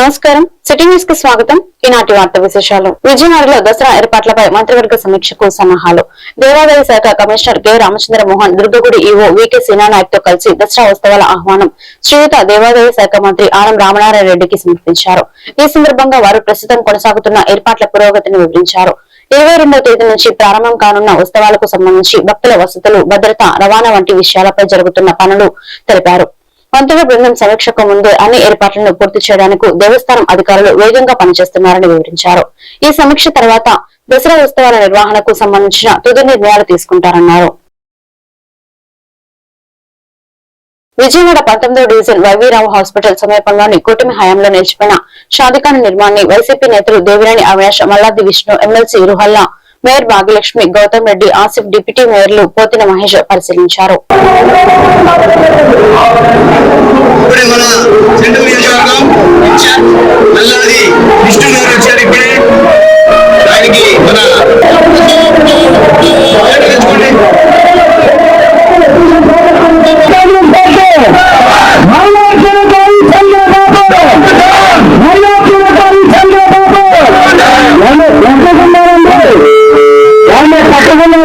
నమస్కారం. సిటీ న్యూస్కి స్వాగతం. ఈనాటి వార్త విశేషాలు. విజయవాడలో దసరా ఏర్పాట్లపై మంత్రివర్గ సమీక్షకు సన్నాహాలు. దేవాదాయ శాఖ కమిషనర్ కె. రామచంద్ర మోహన్ దుర్గగుడి ఈవో వికే నాయక్తో కలిసి దసరా ఉత్సవాల ఆహ్వానం శ్రీయుత దేవాదాయ శాఖ మంత్రి ఆనం రామనారాయణ రెడ్డికి సమర్పించారు. ఈ సందర్భంగా వారు ప్రస్తుతం కొనసాగుతున్న ఏర్పాట్ల పురోగతిని వివరించారు. ఇరవై రెండవ తేదీ నుంచి ప్రారంభం కానున్న ఉత్సవాలకు సంబంధించి భక్తుల వసతులు భద్రత రవాణా వంటి విషయాలపై జరుగుతున్న పనులు తెలిపారు. పంతుల బృందం సమీక్షకు ముందే అన్ని ఏర్పాట్లను పూర్తి చేయడానికి దేవస్థానం అధికారులు వేగంగా పనిచేస్తున్నారని వివరించారు. ఈ సమీక్ష తర్వాత దసరా ఉత్సవాల నిర్వహణకు సంబంధించిన తుది నిర్ణయాలు తీసుకుంటారన్నారు. విజయవాడ పంతొమ్మిదో డివిజన్ వైవీరావు హాస్పిటల్ సమీపంలోని కూటమి హయాంలో నిలిచిపోయిన షాదిఖాన్ నిర్మాణాన్ని వైసీపీ నేతలు Devineni Avinash Malladi Vishnu MLC Ruhulla mayor Bhagyalakshmi Gautam Reddy Asif deputy మేయర్లు Pothina Mahesh పరిశీలించారు. ఇప్పుడే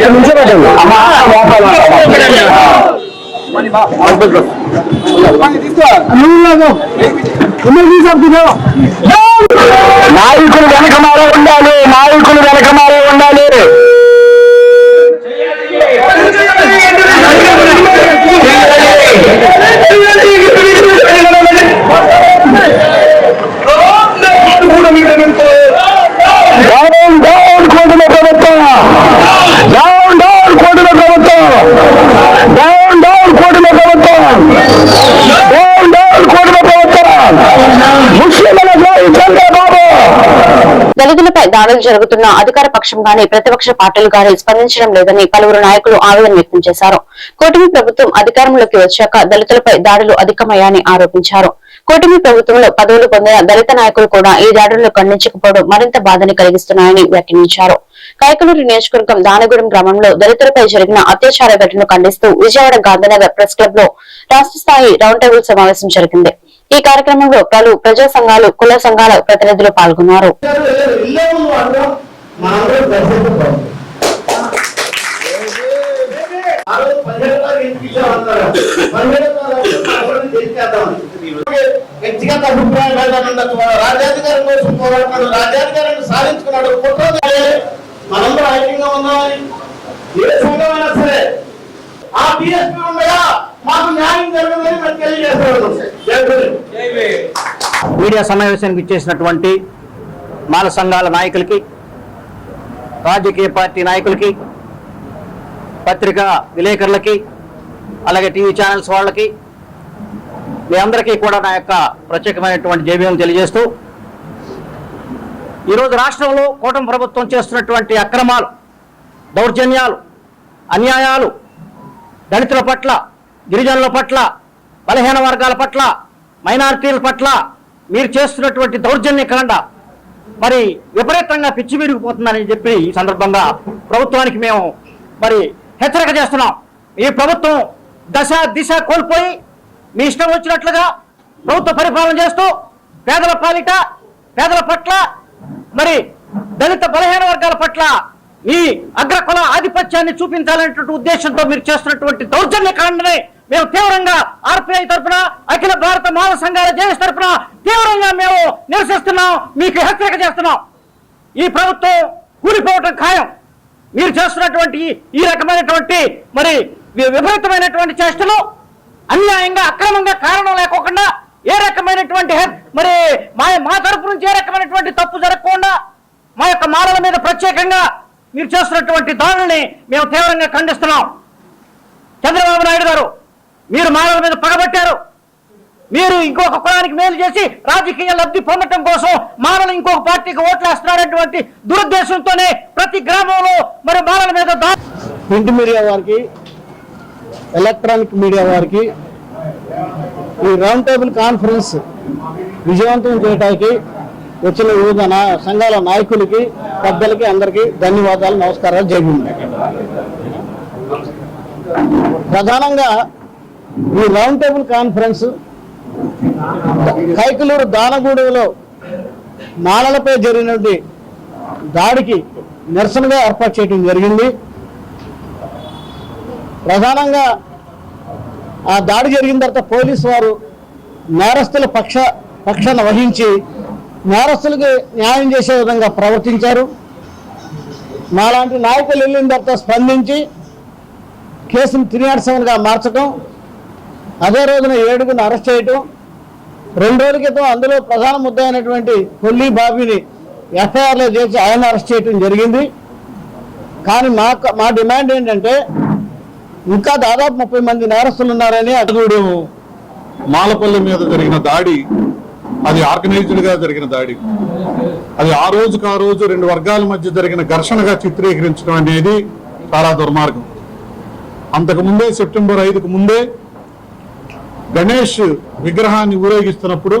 ఇక్కడ నుంచో పెట్టండి. నాయకులు వెనక మారే ఉండాలి నాయకులు వెనక మారే ఉండాలి దళితులపై దాడులు జరుగుతున్న అధికార పక్షంగానే ప్రతిపక్ష పార్టీలు గాని స్పందించడం లేదని పలువురు నాయకులు ఆవేదన వ్యక్తం చేశారు. కూటమి ప్రభుత్వం అధికారంలోకి వచ్చాక దళితులపై దాడులు అధికమయ్యాయని ఆరోపించారు. కూటమి ప్రభుత్వంలో పదవులు పొందిన దళిత నాయకులు కూడా ఈ దాడులను ఖండించకపోవడం మరింత బాధని కలిగిస్తున్నాయని వ్యాఖ్యానించారు. కైకలూరు నియోజకవర్గం దానగూడెం గ్రామంలో దళితులపై జరిగిన అత్యాచార ఘటనను ఖండిస్తూ విజయవాడ గాంధీనగర్ ప్రెస్ క్లబ్లో రాష్ట్ర స్థాయి రౌండ్ టేబుల్ సమావేశం జరిగింది. ఈ కార్యక్రమంలో పలు ప్రజా సంఘాలు కుల సంఘాల ప్రతినిధులు పాల్గొన్నారు. వ్యక్తిగత అభిప్రాయం వెళ్ళకుండా రాజ్యాధికారం కోసం పోరాడుతున్నాడు రాజ్యాధికారాన్ని సాధించుకున్నాడు కుట్ర మనందరూ ఐక్యంగా ఉన్నామని ఏ సంఘమైనా సరే ఆ బిఎస్పీ ఉండగా మాకు న్యాయం జరగదని. మీడియా సమావేశానికి ఇచ్చేసినటువంటి మాల సంఘాల నాయకులకి రాజకీయ పార్టీ నాయకులకి పత్రికా విలేకరులకి అలాగే టీవీ ఛానల్స్ వాళ్ళకి మీ అందరికీ కూడా నా యొక్క ప్రత్యేకమైనటువంటి జైవ్యం తెలియజేస్తూ ఈరోజు రాష్ట్రంలో కూటమి ప్రభుత్వం చేస్తున్నటువంటి అక్రమాలు దౌర్జన్యాలు అన్యాయాలు దళితుల పట్ల గిరిజనుల పట్ల బలహీన వర్గాల పట్ల మైనారిటీల పట్ల మీరు చేస్తున్నటువంటి దౌర్జన్యకాండ మరి విపరీతంగా పిచ్చి విరిగిపోతుందని చెప్పి ఈ సందర్భంగా ప్రభుత్వానికి మేము మరి హెచ్చరిక చేస్తున్నాం. ఈ ప్రభుత్వం దశ దిశ కోల్పోయి మీ ఇష్టం వచ్చినట్లుగా ప్రభుత్వ పరిపాలన చేస్తూ పేదల పాలిట పేదల పట్ల మరి దళిత బలహీన వర్గాల పట్ల ఈ అగ్రకుల ఆధిపత్యాన్ని చూపించాలనేటువంటి ఉద్దేశంతో మీరు చేస్తున్నటువంటి దౌర్జన్య కాండని మేము తీవ్రంగా ఆర్పిఐ తరఫున అఖిల భారత మానవ సంఘాల జేఎస్ తరఫున తీవ్రంగా మేము నిరసిస్తున్నాం మీకు హెచ్చరిక చేస్తున్నాం. ఈ ప్రభుత్వం కూలిపోవటం ఖాయం. మీరు చేస్తున్నటువంటి ఈ- రకమైనటువంటి మరి విపరీతమైనటువంటి చేష్టలు అన్యాయంగా అక్రమంగా కారణం లేకోకుండా ఏ రకమైనటువంటి మరి మా మా తరపు నుంచి ఏ రకమైనటువంటి తప్పు జరగకుండా మా యొక్క మాలల మీద ప్రత్యేకంగా మీరు చేస్తున్నటువంటి దాడుల్ని మేము తీవ్రంగా ఖండిస్తున్నాం. చంద్రబాబు నాయుడు గారు మీరు మానవుల మీద పగబట్టారు. మీరు ఇంకొక కులానికి మేలు చేసి రాజకీయ లబ్ధి పొందటం కోసం మానవులు ఇంకొక పార్టీకి ఓట్లేస్తున్నారటువంటి దురుద్దేశంతోనే ప్రతి గ్రామంలో మరి మానవుల మీద ప్రింట్ మీడియా వారికి ఎలక్ట్రానిక్ మీడియా వారికి ఈ రౌండ్ టేబుల్ కాన్ఫరెన్స్ విజయవంతం చేయడానికి వచ్చిన వివిధ సంఘాల నాయకులకి పెద్దలకి అందరికీ ధన్యవాదాలు నమస్కారాలు జరిగింది ప్రధానంగా ఈ రౌండ్ టేబుల్ కాన్ఫరెన్స్ కైకలూరు దానగూడెలో మాలలపై జరిగినటువంటి దాడికి నిరసనగా ఏర్పాటు చేయడం జరిగింది. ప్రధానంగా ఆ దాడి జరిగిన తర్వాత పోలీసు వారు నేరస్తుల పక్ష పక్షాన వహించి నేరస్తులకి న్యాయం చేసే విధంగా ప్రవర్తించారు. మాలాంటి నాయకులు వెళ్ళిన తర్వాత స్పందించి కేసును త్రినాడ్సవన్గా మార్చడం అదే రోజున ఏడుగురిని అరెస్ట్ చేయటం రెండు రోజుల క్రితం అందులో ప్రధాన ముద్ద అయినటువంటి కొల్లి బాబీని ఎఫ్ఐఆర్లో చేసి ఆయన అరెస్ట్ చేయటం జరిగింది. కానీ మా మా డిమాండ్ ఏంటంటే ఇంకా దాదాపు ముప్పై మంది నేరస్తులు ఉన్నారని అటుగూడెం మాలపల్లి మీద జరిగిన దాడి అది ఆర్గనైజ్డ్గా జరిగిన దాడి. అది ఆ రోజుకు ఆ రోజు రెండు వర్గాల మధ్య జరిగిన ఘర్షణగా చిత్రీకరించడం అనేది చాలా దుర్మార్గం. అంతకు ముందే సెప్టెంబర్ ఐదుకు ముందే గణేష్ విగ్రహాన్ని ఊరేగిస్తున్నప్పుడు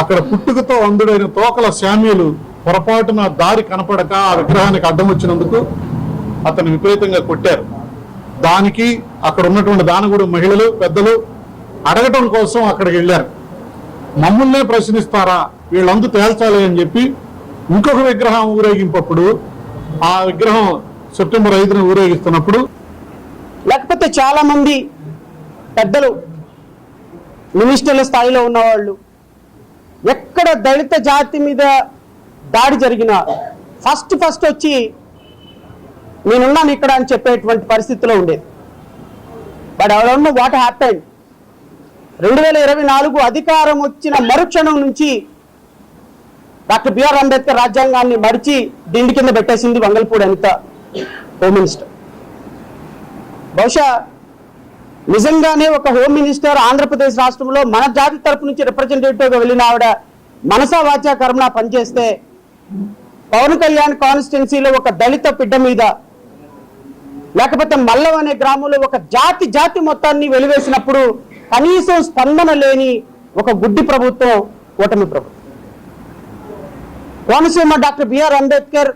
అక్కడ పుట్టుకతో అందుడైన తోకల శామ్యులు పొరపాటున దారి కనపడక ఆ విగ్రహానికి అడ్డం వచ్చినందుకు అతను విపరీతంగా కొట్టారు. దానికి అక్కడ ఉన్నటువంటి దానగుడు మహిళలు పెద్దలు అడగటం కోసం అక్కడికి వెళ్ళారు. మమ్మల్నే ప్రశ్నిస్తారా? వీళ్ళందు తేల్చాలి అని చెప్పి ఇంకొక విగ్రహం ఊరేగింపప్పుడు ఆ విగ్రహం సెప్టెంబర్ ఐదున ఊరేగిస్తున్నప్పుడు లేకపోతే చాలా మంది పెద్దలు మినిస్టర్ల స్థాయిలో ఉన్నవాళ్ళు ఎక్కడ దళిత జాతి మీద దాడి జరిగిన ఫస్ట్ ఫస్ట్ వచ్చి నేనున్నాను ఇక్కడ అని చెప్పేటువంటి పరిస్థితిలో ఉండేది. బట్ ఎవరన్నా వాట్ హ్యాపెండ్ రెండు వేల ఇరవై నాలుగు అధికారం వచ్చిన మరుక్షణం నుంచి డాక్టర్ బిఆర్ అంబేద్కర్ రాజ్యాంగాన్ని మడిచి దిండి కింద పెట్టేసింది వంగల్పూడి అనిత హోమ్ మినిస్టర్. బహుశా నిజంగానే ఒక హోమ్ మినిస్టర్ ఆంధ్రప్రదేశ్ రాష్ట్రంలో మన జాతి తరపు నుంచి రిప్రజెంటేటివ్గా వెళ్ళిన ఆవిడ మనసా వాచా కర్మణ పనిచేస్తే పవన్ కళ్యాణ్ కాన్స్టిట్యున్సీలో ఒక దళిత బిడ్డ మీద లేకపోతే మల్లం అనే గ్రామంలో ఒక జాతి జాతి మొత్తాన్ని వెలివేసినప్పుడు కనీసం స్పందన లేని ఒక గుడ్డి ప్రభుత్వం ఓటమి ప్రభుత్వం. కోనసీమ డాక్టర్ బిఆర్ అంబేద్కర్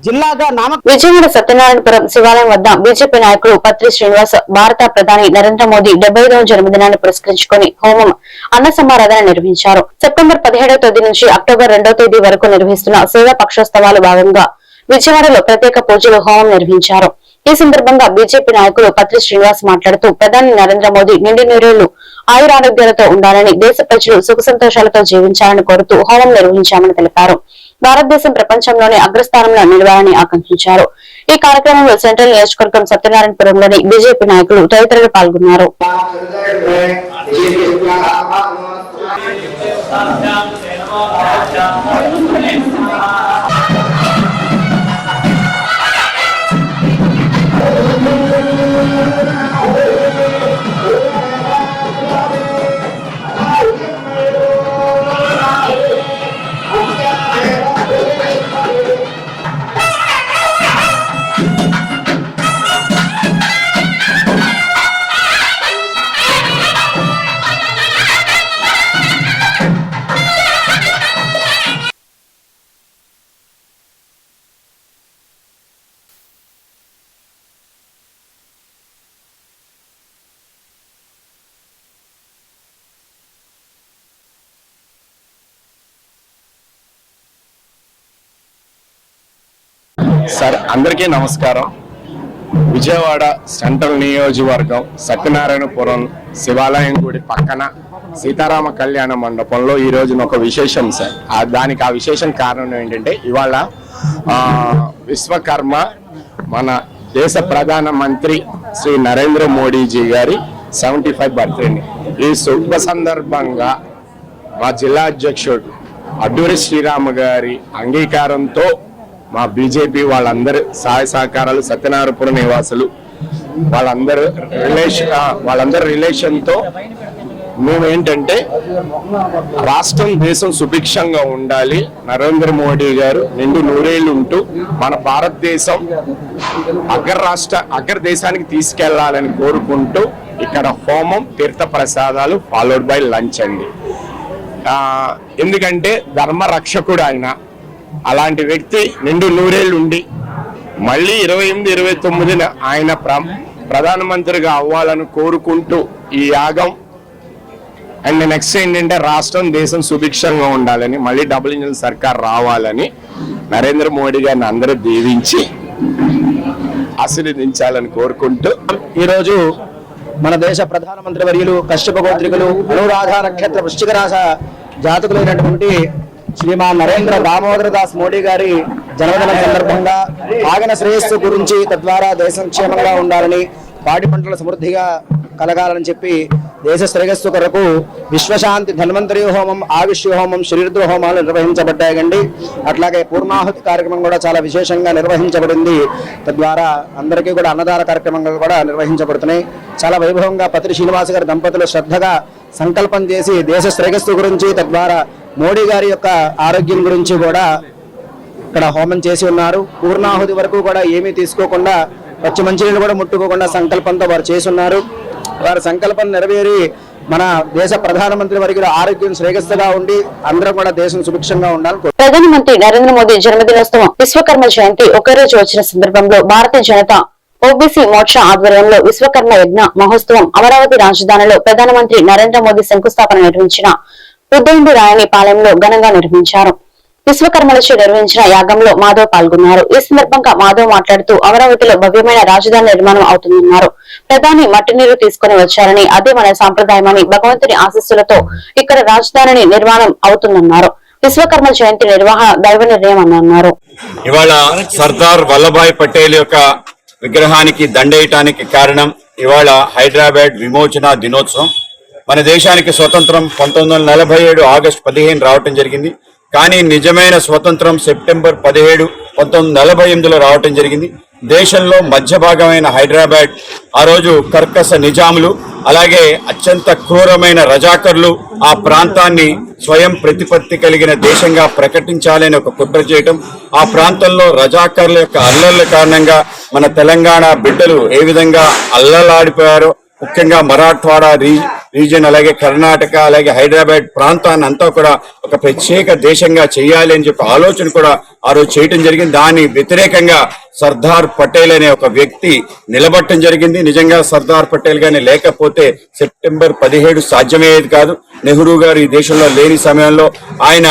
జిల్లాగా నామ విజయవాడ సత్యనారాయణపురం శివాలయం వద్ద బీజేపీ నాయకుడు పత్రి శ్రీనివాస్ భారత ప్రధాని నరేంద్ర మోదీ డెబ్బై ఐదవ జన్మదినాన్ని పురస్కరించుకొని హోమం అన్న సమారాధన నిర్వహించారు. సెప్టెంబర్ పదిహేడవ తేదీ నుంచి అక్టోబర్ రెండవ తేదీ వరకు నిర్వహిస్తున్న సేవా పక్షోత్సవాలు భాగంగా విజయవాడలో ప్రత్యేక పూజలు హోమం నిర్వహించారు. ఈ సందర్భంగా బీజేపీ నాయకులు పత్రి శ్రీనివాస్ మాట్లాడుతూ ప్రధాని నరేంద్ర మోదీ నిండు నూరేళ్ళు ఆయురారోగ్యాలతో ఉండాలని దేశ ప్రజలు సుఖ సంతోషాలతో జీవించాలని కోరుతూ హోమం నిర్వహించామని తెలిపారు. భారతదేశం ప్రపంచంలోనే అగ్రస్థానంలో నిలవాలని ఆకాంక్షించారు. ఈ కార్యక్రమంలో సెంట్రల్ నియోజకవర్గం సత్యనారాయణపురంలోని బీజేపీ నాయకులు తదితరులు పాల్గొన్నారు. సార్ అందరికీ నమస్కారం. విజయవాడ సెంట్రల్ నియోజకవర్గం సత్యనారాయణపురం శివాలయం గుడి పక్కన సీతారామ కళ్యాణ మండపంలో ఈ రోజున ఒక విశేషం సార్. దానికి ఆ విశేషం కారణం ఏంటంటే ఇవాళ విశ్వకర్మ మన దేశ ప్రధాన మంత్రి శ్రీ నరేంద్ర మోడీజీ గారి సెవెంటీ ఫైవ్ బర్త్డేని. ఈ శుభ సందర్భంగా మా జిల్లా అధ్యక్షుడు అడ్డూరి శ్రీరామ గారి అంగీకారంతో మా బీజేపీ వాళ్ళందరి సహాయ సహకారాలు సత్యనారాయణపురం నివాసులు వాళ్ళందరూ రిలేషన్ వాళ్ళందరి రిలేషన్తో మేమేంటంటే రాష్ట్రం దేశం సుభిక్షంగా ఉండాలి. నరేంద్ర మోడీ గారు నిండు నూరేళ్ళు ఉంటూ మన భారతదేశం అగ్ర రాష్ట్ర అగ్ర దేశానికి తీసుకెళ్ళాలని కోరుకుంటూ ఇక్కడ హోమం తీర్థ ప్రసాదాలు ఫాలోడ్ బై లంచ్ అండి. ఎందుకంటే ధర్మ రక్షకుడు ఆయన. అలాంటి వ్యక్తి నిండు నూరేళ్ళు ఉండి మళ్ళీ ఇరవై ఎనిమిది ఇరవై తొమ్మిదిన ఆయన ప్ర- ప్రధానమంత్రిగా అవ్వాలని కోరుకుంటూ ఈ యాగం అండ్ నెక్స్ట్ ఏంటంటే రాష్ట్రం దేశం సుభిక్షంగా ఉండాలని మళ్ళీ డబుల్ ఇంజిన్ సర్కార్ రావాలని నరేంద్ర మోడీ గారిని అందరూ దీవించి ఆశీర్వదించాలని కోరుకుంటూ ఈరోజు మన దేశ ప్రధానమంత్రి వర్యులు కశ్యప గోత్రికులు అనురాధ నక్షత్ర వృశ్చిక రాశ జాతకులైనటువంటి శ్రీమాన్ నరేంద్ర దామోదర దాస్ మోడీ గారి జన్మదిన సందర్భంగా ఆగిన శ్రేయస్సు గురించి తద్వారా దేశం క్షేమంగా ఉండాలని పాడి పంటల సమృద్ధిగా కలగాలని చెప్పి దేశ శ్రేయస్సు కొరకు విశ్వశాంతి ధన్వంతరి హోమం ఆవిష్య హోమం శ్రీరుద్ర హోమాలు నిర్వహించబడ్డాయండి. అట్లాగే పూర్ణాహుతి కార్యక్రమం కూడా చాలా విశేషంగా నిర్వహించబడింది. తద్వారా అందరికీ కూడా అన్నదాన కార్యక్రమాలు కూడా నిర్వహించబడుతున్నాయి. చాలా వైభవంగా పత్రి శ్రీనివాస గారి దంపతులు శ్రద్ధగా సంకల్పం చేసి దేశ శ్రేయస్సు గురించి తద్వారా మోడీ గారి యొక్క ఆరోగ్యం గురించి కూడా ఇక్కడ హోమం చేసి ఉన్నారు. పూర్ణాహుతి వరకు కూడా ఏమీ తీసుకోకుండా పచ్చి మంచినీళ్ళు కూడా ముట్టుకోకుండా సంకల్పంతో వారు చేసి ఉన్నారు. వారి సంకల్పం నెరవేరి మన దేశ ప్రధానమంత్రి వారికి ఆరోగ్యం శ్రేయస్సుగా ఉండి అందరం కూడా దేశం సుభిక్షంగా ఉండాలి ప్రధానమంత్రి నరేంద్ర మోదీ జన్మదినోత్సవం విశ్వకర్మ జయంతి ఒకే రోజు వచ్చిన సందర్భంలో భారతీయ జనతా ఓబీసీ మోర్చా ఆధ్వర్యంలో విశ్వకర్మ యజ్ఞ మహోత్సవం అమరావతి రాజధానిలో ప్రధానమంత్రి నరేంద్ర మోదీ శంకుస్థాపన నిర్వహించిన ఉద్దయండి రాయని పాలెంలో ఘనంగా నిర్వహించారు. విశ్వకర్మలచే నిర్వహించిన యాగంలో మాధవ్ పాల్గొన్నారు. ఈ సందర్భంగా మాధవ్ మాట్లాడుతూ అమరావతిలో భవ్యమైన రాజధాని నిర్మాణం అవుతుందన్నారు. ప్రధాని మట్టి నీరు తీసుకుని వచ్చారని అదే మన సాంప్రదాయమని భగవంతుని ఆశస్సులతో ఇక్కడ రాజధానిని నిర్మాణం అవుతుందన్నారు. విశ్వకర్మ జయంతి నిర్వహణ దైవ నిర్ణయం అన్నారు. ఇవాళ సర్దార్ వల్లభాయ్ పటేల్ యొక్క విగ్రహానికి దండేయటానికి కారణం ఇవాళ హైదరాబాద్ విమోచన దినోత్సవం. మన దేశానికి స్వతంత్రం పంతొమ్మిది వందల నలభై ఏడు ఆగస్టు పదిహేను రావటం జరిగింది. కానీ నిజమైన స్వతంత్రం సెప్టెంబర్ పదిహేడు పంతొమ్మిది నలభై ఎనిమిదిలో రావటం జరిగింది. దేశంలో మధ్య భాగమైన హైదరాబాద్ ఆ రోజు కర్కస నిజాములు అలాగే అత్యంత క్రూరమైన రజాకర్లు ఆ ప్రాంతాన్ని స్వయం ప్రతిపత్తి కలిగిన దేశంగా ప్రకటించాలని ఒక కుట్ర చేయటం ఆ ప్రాంతంలో రజాకర్ల యొక్క అల్లర్ల కారణంగా మన తెలంగాణ బిడ్డలు ఏ విధంగా అల్లలాడిపోయారో ముఖ్యంగా మరాఠ్వాడా రీ రీజియన్ అలాగే కర్ణాటక అలాగే హైదరాబాద్ ప్రాంతాన్ని అంతా కూడా ఒక ప్రత్యేక దేశంగా చేయాలి అని చెప్పి ఆలోచన కూడా ఆ రోజు చేయటం జరిగింది. దాని వ్యతిరేకంగా సర్దార్ పటేల్ అనే ఒక వ్యక్తి నిలబట్టడం జరిగింది. నిజంగా సర్దార్ పటేల్ గాని లేకపోతే సెప్టెంబర్ పదిహేడు సాధ్యమయ్యేది కాదు. నెహ్రూ గారు ఈ దేశంలో లేని సమయంలో ఆయన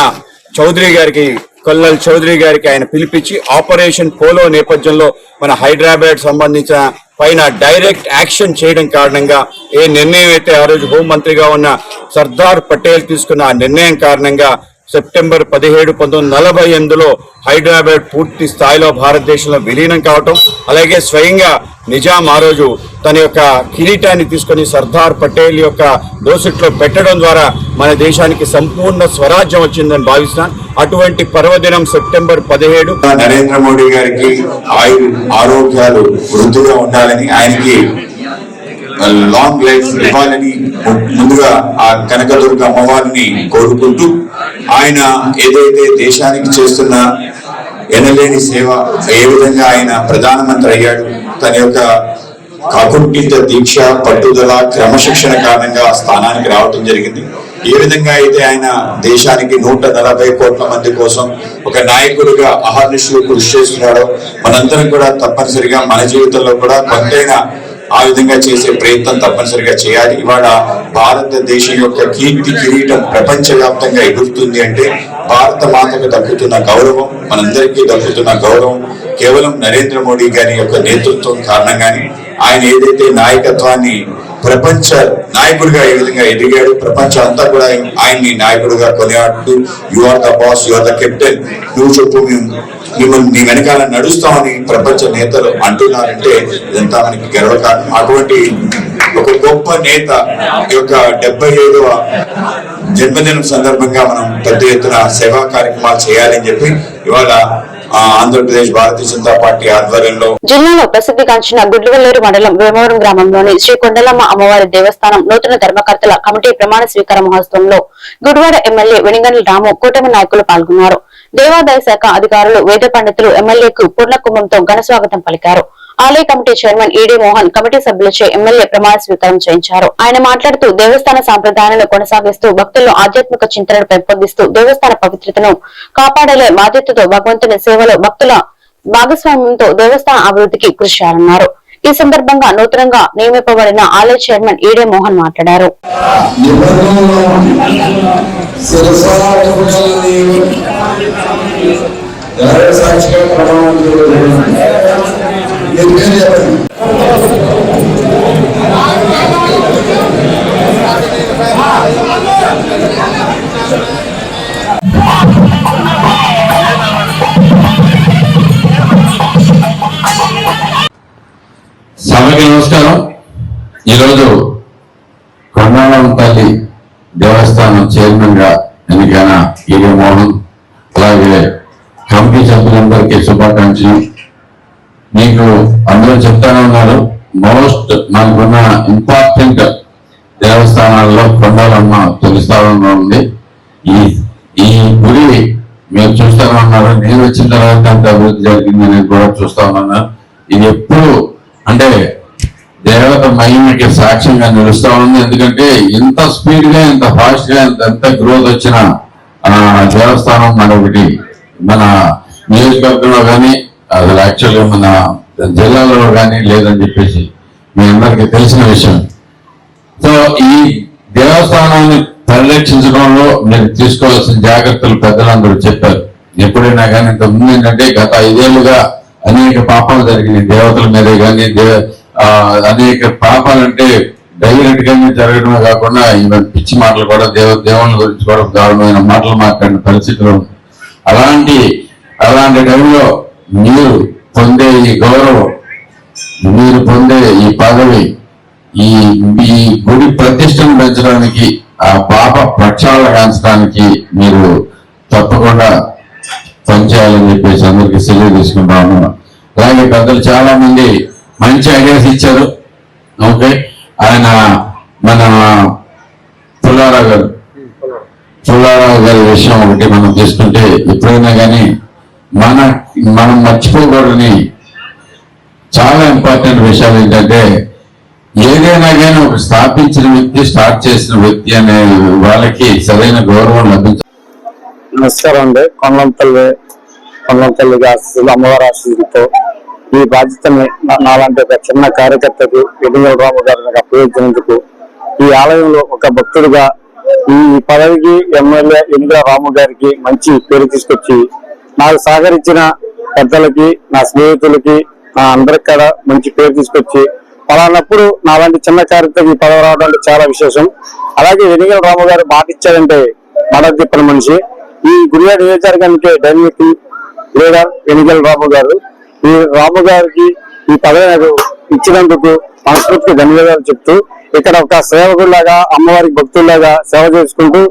చౌదరి గారికి కొల్లల్ చౌదరి గారికి ఆయన పిలిపించి ఆపరేషన్ పోలో నేపథ్యంలో మన హైదరాబాద్ సంబంధించిన పైన డైరెక్ట్ యాక్షన్ చేయడం కారణంగా ఏ నిర్ణయం అయితే ఆ రోజు హోంమంత్రిగా ఉన్న సర్దార్ పటేల్ తీసుకున్న ఆ నిర్ణయం కారణంగా సెప్టెంబర్ పదిహేడు పంతొమ్మిది నలభై ఎనిమిదిలో హైదరాబాద్ పూర్తి స్థాయిలో భారతదేశంలో విలీనం కావటం అలాగే స్వయంగా నిజాం ఆ రోజు తన యొక్క కిరీటాన్ని తీసుకొని సర్దార్ పటేల్ యొక్క దోసిట్లో పెట్టడం ద్వారా మన దేశానికి సంపూర్ణ స్వరాజ్యం వచ్చిందని భావిస్తున్నాను అటువంటి పర్వదినం సెప్టెంబర్ పదిహేడు నరేంద్ర మోడీ గారికి ఆయుర్ ఆరోగ్యాలు వృద్ధిగా ఉండాలని ఆయనకి లాంగ్ లైఫ్ ఇవ్వాలని ముందుగా ఆ కనకదుర్గ అమ్మవారిని కోరుకుంటూ ఆయన ఏదైతే దేశానికి చేస్తున్న ఎనలేని సేవ ఏ విధంగా ఆయన ప్రధానమంత్రి అయ్యాడు తన యొక్క కాకుంఠిత దీక్ష పట్టుదల క్రమశిక్షణ కారణంగా స్థానానికి రావటం జరిగింది. ఏ విధంగా అయితే ఆయన దేశానికి నూట నలభై కోట్ల మంది కోసం ఒక నాయకుడిగా అహర్నిశలు కృషి చేస్తున్నాడో మనందరం కూడా తప్పనిసరిగా మన జీవితంలో కూడా కొంతైనా ఆ విధంగా చేసే ప్రయత్నం తప్పనిసరిగా చేయాలి. ఇవాళ భారతదేశం యొక్క కీర్తి కిరీటం ప్రపంచ వ్యాప్తంగా ఎగురుతుంది అంటే భారత మాతకు దక్కుతున్న గౌరవం మనందరికీ దక్కుతున్న గౌరవం కేవలం నరేంద్ర మోడీ గారి యొక్క నేతృత్వం కారణంగానే ఆయన ఏదైతే నాయకత్వాన్ని ప్రపంచ నాయకుడిగా ఈ విధంగా ఎదిగాడు. ప్రపంచం అంతా కూడా ఆయన్ని నాయకుడిగా కొనియాడుతూ you are the boss you are the captain నువ్వు చెప్పు మేము మిమ్మల్ని నీ వెనకాల నడుస్తామని ప్రపంచ నేతలు అంటున్నారంటే ఇదంతా మనకి గర్వకారణం అటువంటి ఒక గొప్ప నేత యొక్క డెబ్బై ఏడవ జన్మదినం సందర్భంగా మనం పెద్ద ఎత్తున సేవా కార్యక్రమాలు చేయాలని చెప్పి ఇవాళ ఆంధ్రప్రదేశ్ భారతీయ జనతా పార్టీ ఆధ్వర్యంలో జిల్లాలో ప్రసిద్ధిగాంచిన గుడ్లవల్లేరు మండలం వేమవరం గ్రామంలోని శ్రీ కొండలమ్మ అమ్మవారి దేవస్థానం నూతన ధర్మకర్తల కమిటీ ప్రమాణ స్వీకార మహోత్సవంలో గుడివాడ ఎమ్మెల్యే వెనిగండ్ల రాము కూటమి నాయకులు పాల్గొన్నారు. దేవాదాయ శాఖ అధికారులు వేద పండితులు ఎమ్మెల్యేకు పూర్ణ కుంభంతో ఘన స్వాగతం పలికారు. ఆలయ committee chairman ED Mohan committee సభ్యులచే MLA ప్రమాణ స్వీకారం చేయించారు. ఆయన మాట్లాడుతూ దేవస్థాన సాంప్రదాయాలను కొనసాగిస్తూ భక్తుల్లో ఆధ్యాత్మిక చింతనను పెంపొందిస్తూ దేవస్థాన పవిత్రతను కాపాడలే బాధ్యతతో భగవంతుని సేవలో భక్తుల భాగస్వామ్యంతో దేవస్థాన అభివృద్ధికి కృషి చేయాలన్నారు. ఈ సందర్భంగా నూతనంగా నియమింపబడిన ఆలయ చైర్మన్ ఈడే మోహన్ మాట్లాడారు. సాక్షిగా నేను పేరు చెప్పండి. సభకి నమస్కారం. ఈరోజు ఇంపార్టెంట్ దేవస్థానాల్లో కొండాలమ్మ తొలి స్థానంలో ఉంది. ఈ ఈ గుడి మీరు చూస్తానే ఉన్నారు. నేను వచ్చిన తర్వాత అంత అభివృద్ధి జరిగింది నేను కూడా చూస్తా ఉన్నాను. ఇది ఎప్పుడు అంటే దేవత మహిమకి సాక్ష్యంగా నిలుస్తా ఉంది. ఎందుకంటే ఇంత స్పీడ్గా ఇంత ఫాస్ట్గా ఇంత ఎంత గ్రోత్ వచ్చిన ఆ, దేవస్థానం మరొకటి. మన నియోజకవర్గంలో కానీ అసలు యాక్చువల్గా మన జిల్లాలో కానీ లేదని చెప్పేసి మీ అందరికీ తెలిసిన విషయం. సో ఈ దేవస్థానాన్ని పరిరక్షించడంలో మీరు తీసుకోవాల్సిన జాగ్రత్తలు పెద్దలందరూ చెప్పారు. ఎప్పుడైనా కానీ ఇంత ముందు ఏంటంటే గత ఐదేళ్ళుగా అనేక పాపాలు జరిగినాయి. దేవతల మీద కానీ దే- ఆ, అనేక పాపాలంటే డైరెక్ట్ గానే జరగడమే కాకుండా ఈవెన్ పిచ్చి మాటలు కూడా దేవ దేవుళ్ళ గురించి కూడా దారుణమైన మాటలు మాట్లాడిన పరిస్థితులు అలాంటి అలాంటి టైంలో మీరు పొందే ఈ గౌరవం మీరు పొందే ఈ పదవి ఈ మీ గుడి ప్రతిష్టను పెంచడానికి ఆ పాప ప్రక్షాళన కాంచడానికి మీరు తప్పకుండా పనిచేయాలని చెప్పేసి అందరికి సెలవు తీసుకుంటా ఉన్నాను. అలాగే పెద్దలు చాలా మంది మంచి ఐడియాస్ ఇచ్చారు. ఓకే. ఆయన మన పుల్లారావు గారు. పుల్లారావు గారి విషయం ఒకటి మనం తీసుకుంటే ఎప్పుడైనా కానీ మన మనం మర్చిపోకూడని చాలా ఇంపార్టెంట్ విషయాలు ఏంటంటే ఏదైనా కానీ ఒక స్థాపించిన వ్యక్తి స్టార్ట్ చేసిన వ్యక్తి అనే వాళ్ళకి సరైన గౌరవం లభించాలి నమస్కారం అండి. కొండం తల్లి కొండం తల్లిగా ఆశీస్సులు అమ్మవారి ఆశీస్సులతో ఈ బాధ్యతని నా- నాలాంటి ఒక చిన్న కార్యకర్తకు ఎడుగల రాము గారిని అప్పగించినందుకు ఈ ఆలయంలో ఒక భక్తుడిగా ఈ పదవికి ఎమ్మెల్యే ఎన్నికల రాము గారికి మంచి పేరు తీసుకొచ్చి నాకు సహకరించిన పెద్దలకి నా స్నేహితులకి అందరికి కూడా మంచి పేరు తీసుకొచ్చి అలాంటప్పుడు నాలాంటి చిన్న కార్యక్రమం ఈ పదవి రావడం అంటే చాలా విశేషం. అలాగే ఎన్నికల రాము గారు మాట ఇచ్చారంటే మాట తిప్పిన మనిషి. ఈ గుడివాడ నియోజకవర్గానికి డైనమిక్ లీడర్ ఎన్నికల రాము గారు. ఈ రాము గారికి ఈ పదవి నాకు ఇచ్చినందుకు మనస్ఫూర్తిగా ధన్యవాదాలు చెప్తూ ఇక్కడ ఒక సేవకుల్లాగా అమ్మవారికి భక్తుల్లాగా సేవ చేసుకుంటూ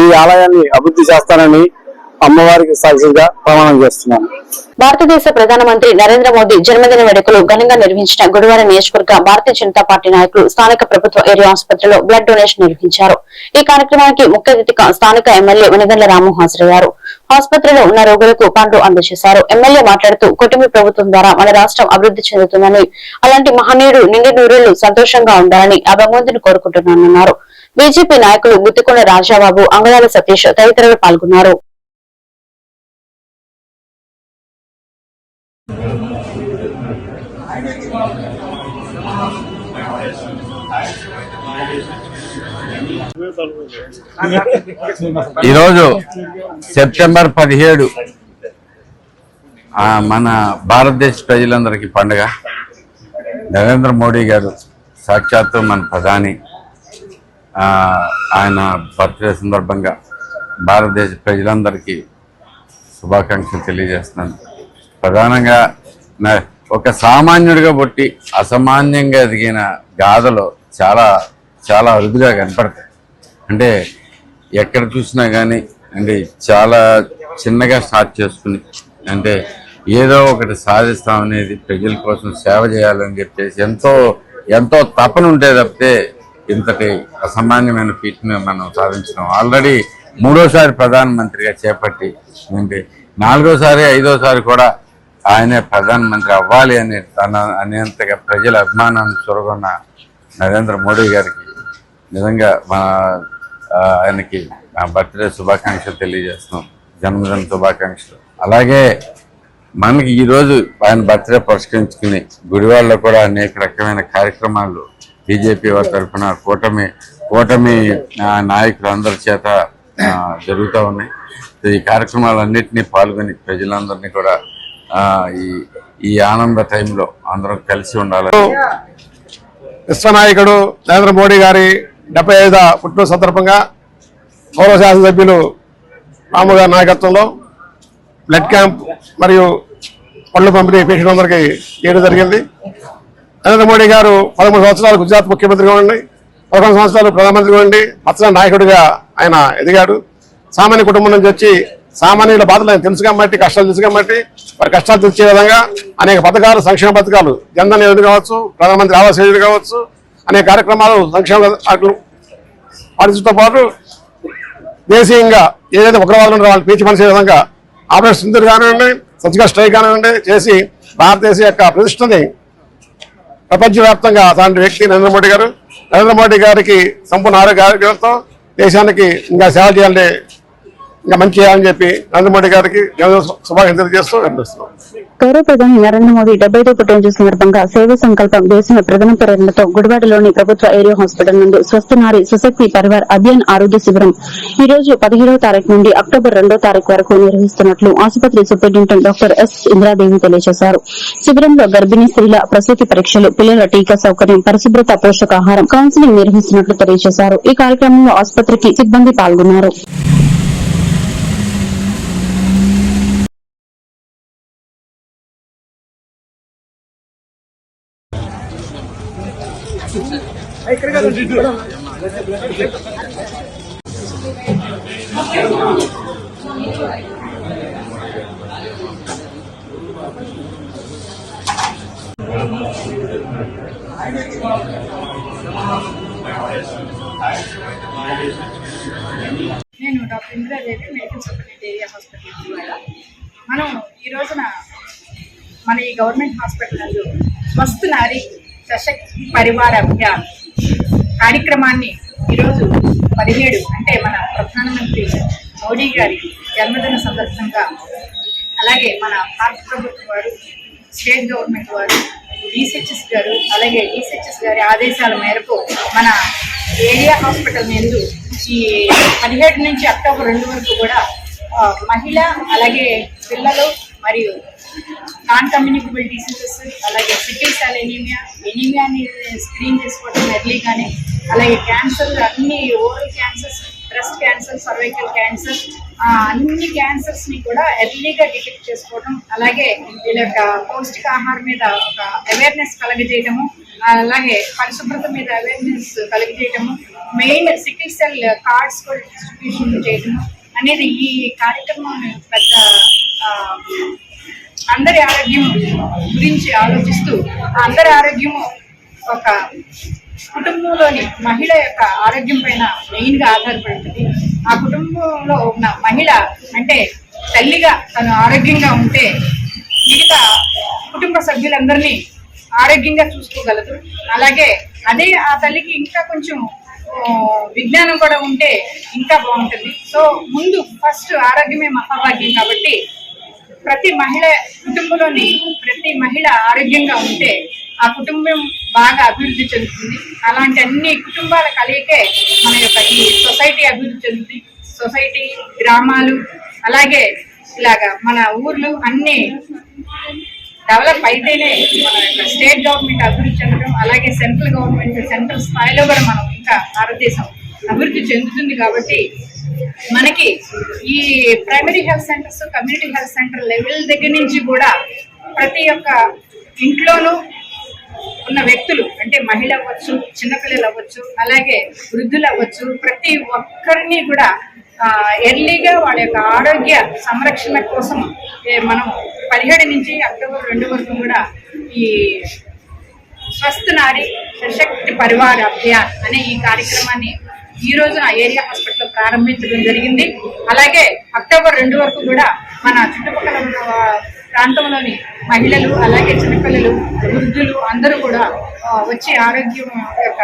ఈ ఆలయాన్ని అభివృద్ధి చేస్తానని అమ్మవారికి సాక్షిగా ప్రమాణం చేస్తున్నాను. భారతదేశ ప్రధానమంత్రి నరేంద్ర మోదీ జన్మదిన వేడుకలు ఘనంగా నిర్వహించిన గుడివాడ నియోజకవర్గ భారతీయ జనతా పార్టీ నాయకులు స్థానిక ప్రభుత్వ ఏరియా ఆసుపత్రిలో బ్లడ్ డొనేషన్ నిర్వహించారు. ఈ కార్యక్రమానికి ముఖ్య అతిథిగా స్థానిక ఎమ్మెల్యే వెనుగండ్ల రాము హాజరయ్యారు. ఆసుపత్రిలో ఉన్న రోగులకు పండ్లు అందజేశారు. ఎమ్మెల్యే మాట్లాడుతూ కుటుంబ ప్రభుత్వం ద్వారా మన రాష్ట్రం అభివృద్ధి చెందుతుందని అలాంటి మహనీయుడు నిండి నూరేళ్ళు సంతోషంగా ఉండాలని అభిమోదిని కోరుకుంటున్నానన్నారు. బీజేపీ నాయకులు గుత్తికొండ రాజాబాబు అంగళాల సతీష్ తదితరులు పాల్గొన్నారు. ఈరోజు సెప్టెంబర్ పదిహేడు మన భారతదేశ ప్రజలందరికీ పండుగ. నరేంద్ర మోడీ గారు సాక్షాత్తు మన ప్రధాని. ఆయన బర్త్డే సందర్భంగా భారతదేశ ప్రజలందరికీ శుభాకాంక్షలు తెలియజేస్తున్నాను. ప్రధానంగా ఒక సామాన్యుడిగా పుట్టి అసామాన్యంగా ఎదిగిన గాథలు చాలా చాలా అరుదుగా కనపడతాయి. అంటే ఎక్కడ చూసినా కానీ అంటే చాలా చిన్నగా స్టార్ట్ చేసుకుని అంటే ఏదో ఒకటి సాధిస్తాం అనేది ప్రజల కోసం సేవ చేయాలని చెప్పేసి ఎంతో ఎంతో తపన ఉంటే తప్పితే ఇంతటి అసామాన్యమైన ఫీట్ని మనం సాధించడం. ఆల్రెడీ మూడోసారి ప్రధానమంత్రిగా చేపట్టి అంటే నాలుగోసారి ఐదోసారి కూడా ఆయనే ప్రధానమంత్రి అవ్వాలి అని తన అనేంతగా ప్రజల అభిమానాన్ని చొరగొన్న నరేంద్ర మోడీ గారికి నిజంగా మా ఆయనకి బర్త్డే శుభాకాంక్షలు తెలియజేస్తున్నాం. జన్మదిన శుభాకాంక్షలు. అలాగే మనకి ఈరోజు ఆయన బర్త్డే పురస్కరించుకుని గుడివాడలో కూడా అనేక రకమైన కార్యక్రమాలు బీజేపీ వారి తరఫున కూటమి కూటమి ఆ, నాయకులు అందరి చేత జరుగుతూ ఉన్నాయి. ఈ కార్యక్రమాలన్నింటినీ పాల్గొని ప్రజలందరినీ కూడా ఈ ఈ ఆనంద టైంలో అందరం కలిసి ఉండాలని విశ్వనాయకుడు నరేంద్ర మోడీ గారి డెబ్బై ఐదు పుట్టిన సందర్భంగా గౌరవ శాసనసభ్యులు రాముగారి నాయకత్వంలో బ్లడ్ క్యాంప్ మరియు పళ్ళు పంపిణీ పేషెంట్లందరికీ చేయడం జరిగింది. నరేంద్ర మోడీ గారు పదమూడు సంవత్సరాలు గుజరాత్ ముఖ్యమంత్రిగా ఉండి పదకొండు సంవత్సరాలు ప్రధానమంత్రిగా ఉండి పచ్చల నాయకుడిగా ఆయన ఎదిగాడు. సామాన్య కుటుంబం నుంచి వచ్చి సామాన్యుల బాధలు ఆయన తెలుసు కాబట్టి కష్టాలు తెలుసు కాబట్టి వారి కష్టాలు తెచ్చే విధంగా అనేక పథకాలు సంక్షేమ పథకాలు జన్ధన్ యోజన కావచ్చు ప్రధానమంత్రి ఆవాస్ యోజన కావచ్చు అనే కార్యక్రమాలు సంక్షేమ పథకాలు పాటించడంతో పాటు దేశీయంగా ఏదైతే ఉగ్రవాదులు ఉన్నారో వాళ్ళు పీచి పనిచే విధంగా ఆపరేషన్ సింధూర్ కానివ్వండి సర్జికల్ స్ట్రైక్ కానివ్వండి చేసి భారతదేశ యొక్క ప్రతిష్టని ప్రపంచవ్యాప్తంగా అలాంటి వ్యక్తి నరేంద్ర మోడీ గారు. నరేంద్ర మోడీ గారికి సంపూర్ణ ఆరోగ్య ఆరోగ్యంతో దేశానికి ఇంకా సేవ చేయాలంటే ఇంకా మంచి చేయాలని చెప్పి నరేంద్ర మోడీ గారికి శుభాకాంక్షలు తెలియజేస్తూ వినిపిస్తున్నాం గౌరవ ప్రధాని నరేంద్ర మోదీ డెబ్బై పుట్టినరోజు సందర్భంగా సేవ సంకల్పం దేశం ప్రధాన ప్రేరణతో గుడివాడలోని ప్రభుత్వ ఏరియా హాస్పిటల్ నుండి స్వస్థ నారి సుశక్తి పరివార్ అభియాన్ ఆరోగ్య శిబిరం ఈ రోజు పదిహేడవ తారీఖు నుండి అక్టోబర్ రెండో తారీఖు వరకు నిర్వహిస్తున్నట్లు ఆసుపత్రి సూపరింటెండెంట్ డాక్టర్ ఎస్ ఇంద్రాదేవి తెలియజేశారు. శిబిరంలో గర్భిణీ స్త్రీల ప్రసూతి పరీక్షలు పిల్లల టీకా సౌకర్యం పరిశుభ్రత పోషకాహారం కౌన్సిలింగ్ నిర్వహిస్తున్నట్లు తెలియజేశారు. ఈ కార్యక్రమంలో ఆసుపత్రికి సిబ్బంది పాల్గొన్నారు. నేను doctor Indiradevi medical superintendent area hospital మనం ఈ రోజున మన ఈ గవర్నమెంట్ హాస్పిటల్ నందు స్వస్థ నారి సశక్తి పరివార అభియాన్ కార్యక్రమాన్ని ఈరోజు పదిహేడు అంటే మన ప్రధానమంత్రి మోడీ గారి జన్మదిన సందర్భంగా అలాగే మన భారత ప్రభుత్వం వారు స్టేట్ గవర్నమెంట్ వారు డిసెచ్ఎస్ గారు అలాగే డిసిహెచ్ఎస్ గారి ఆదేశాల మేరకు మన ఏరియా హాస్పిటల్ నందు ఈ పదిహేడు నుంచి అక్టోబర్ రెండు వరకు కూడా మహిళ అలాగే పిల్లలు మరియు నాన్ కమ్యూనికబుల్ డిసీజెస్ అలాగే సికిల్ సెల్ ఎనీమియా ఎనీమియాని స్క్రీన్ చేసుకోవడం ఎర్లీగానే అలాగే క్యాన్సర్ అన్ని oral cancers breast cancer cervical cancer అన్ని క్యాన్సర్స్ని కూడా ఎర్లీగా డిటెక్ట్ చేసుకోవడం అలాగే వీళ్ళ యొక్క పౌష్టికాహారం మీద ఒక అవేర్నెస్ కలగజేయడము అలాగే పరిశుభ్రత మీద అవేర్నెస్ కలగజేయడము మెయిన్ సికిల్ సెల్ కార్డ్స్ కూడా డిస్ట్రిబ్యూషన్ చేయడము అనేది ఈ కార్యక్రమం పెద్ద అందరి ఆరోగ్యం గురించి ఆలోచిస్తూ ఆ అందరి ఆరోగ్యము ఒక కుటుంబంలోని మహిళ యొక్క ఆరోగ్యం పైన మెయిన్గా ఆధారపడుతుంది. ఆ కుటుంబంలో ఉన్న మహిళ అంటే తల్లిగా తను ఆరోగ్యంగా ఉంటే మిగతా కుటుంబ సభ్యులందరినీ ఆరోగ్యంగా చూసుకోగలదు. అలాగే అదే ఆ తల్లికి ఇంకా కొంచెం విజ్ఞానం కూడా ఉంటే ఇంకా బాగుంటుంది. సో ముందు ఫస్ట్ ఆరోగ్యమే మహాభాగ్యం కాబట్టి ప్రతి మహిళ కుటుంబంలోని ప్రతి మహిళ ఆరోగ్యంగా ఉంటే ఆ కుటుంబం బాగా అభివృద్ధి చెందుతుంది. అలాంటి అన్ని కుటుంబాల కలిగితే మన యొక్క ఈ సొసైటీ అభివృద్ధి చెందుతుంది. సొసైటీ గ్రామాలు అలాగే ఇలాగా మన ఊర్లు అన్ని డెవలప్ అయితేనే మన యొక్క స్టేట్ గవర్నమెంట్ అభివృద్ధి చెందడం అలాగే సెంట్రల్ గవర్నమెంట్ సెంట్రల్ స్థాయిలో కూడా మనం ఇంకా భారతదేశం అభివృద్ధి చెందుతుంది కాబట్టి మనకి ఈ primary health centres community health centre level దగ్గర నుంచి కూడా ప్రతి ఒక్క ఇంట్లోనూ ఉన్న వ్యక్తులు అంటే మహిళ అవ్వచ్చు చిన్నపిల్లలు అవ్వచ్చు అలాగే వృద్ధులు అవ్వచ్చు ప్రతి ఒక్కరిని కూడా ఎర్లీగా వాళ్ళ యొక్క ఆరోగ్య సంరక్షణ కోసం మనం పదిహేడు నుంచి అక్టోబర్ రెండు వరకు కూడా ఈ స్వస్థ నారి సశక్తి పరివార్ అభియాన్ అనే ఈ కార్యక్రమాన్ని ఈ రోజున ఏరియా హాస్పిటల్ ప్రారంభించడం జరిగింది. అలాగే అక్టోబర్ రెండు వరకు కూడా మన చుట్టుపక్కల ఉన్న ప్రాంతంలోని మహిళలు అలాగే చిన్నపిల్లలు వృద్ధులు అందరూ కూడా వచ్చే వచ్చి ఆరోగ్యం యొక్క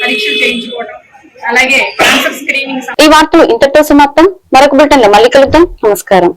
పరీక్షలు చేయించుకోవడం అలాగే క్యాన్సర్ స్క్రీనింగ్ ఈ వార్తలు ఇంతటితో సమాప్తం. మరొక బులెటిన్ మళ్ళీ కలుద్దాం. నమస్కారం.